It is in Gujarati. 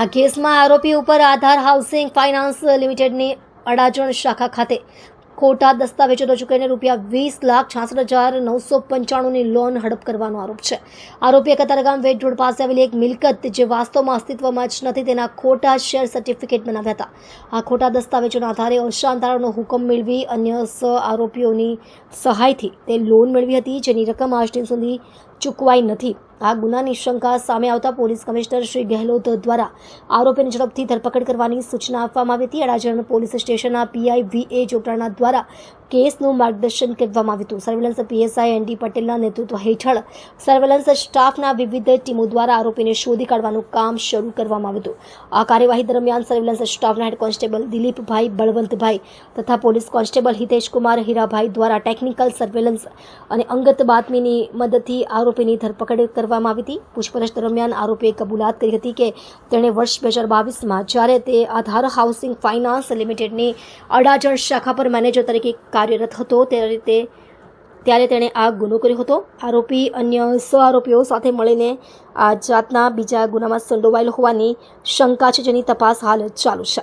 આ કેસમાં આરોપી ઉપર આધાર હાઉસિંગ ફાઇનાન્સ લિમિટેડની અડાજણ શાખા ખાતે ખોટા દસ્તાવેજો રજૂ કરીને રૂપિયા વીસ લાખ છાસઠ હજાર નવસો પંચાણુંની લોન હડપ કરવાનો આરોપ છે. આરોપીએ કતારગામ વેટ રોડ પાસે આવેલી એક મિલકત જે વાસ્તવમાં અસ્તિત્વમાં જ નથી, તેના ખોટા શેર સર્ટિફિકેટ બનાવ્યા હતા. આ ખોટા દસ્તાવેજોના આધારે અશાંતાળાનો હુકમ મેળવી અન્ય સ આરોપીઓની સહાયથી તે લોન મેળવી હતી, જેની રકમ આજ દિન સુધી ચૂકવાઈ નથી. આ ગુનાની શંકા સામે આવતા પોલીસ કમિશનર શ્રી ગહેલોત દ્વારા આરોપીની ઝડપથી ધરપકડ કરવાની સૂચના આપવામાં આવી હતી. અડાજણ પોલીસ સ્ટેશનના પીઆઈ વી એ ચોપડાના દ્વારા કેસનું માર્ગદર્શન કરવામાં આવ્યું હતું. સર્વેલન્સ પીએસઆઈ એન ડી પટેલના નેતૃત્વ હેઠળ સર્વેલન્સ સ્ટાફના વિવિધ ટીમો દ્વારા આરોપીને શોધી કાઢવાનું કામ શરૂ કરવામાં આવ્યું હતું. આ કાર્યવાહી દરમિયાન સર્વેલન્સ સ્ટાફના હેડ કોન્સ્ટેબલ દિલીપભાઈ બળવંતભાઈ તથા પોલીસ કોન્સ્ટેબલ હિતેશકુમાર હીરાભાઈ દ્વારા ટેકનિકલ સર્વેલન્સ અને અંગત બાતમીની મદદથી આરોપીની ધરપકડ કરવામાં આવી હતી. પૂછપરછ દરમિયાન આરોપીએ કબૂલાત કરી હતી કે તેણે વર્ષ બે હજાર બાવીસમાં જ્યારે તે આધાર હાઉસિંગ ફાઇનાન્સ લિમિટેડની અડાજણ શાખા પર મેનેજર તરીકે કાર્યરત હતો તે રીતે ત્યારે તેણે આ ગુનો કર્યો હતો. આરોપી અન્ય સ આરોપીઓ સાથે મળીને આ જાતના બીજા ગુનામાં સંડોવાયેલો હોવાની શંકા છે જેની તપાસ હાલ ચાલુ છે.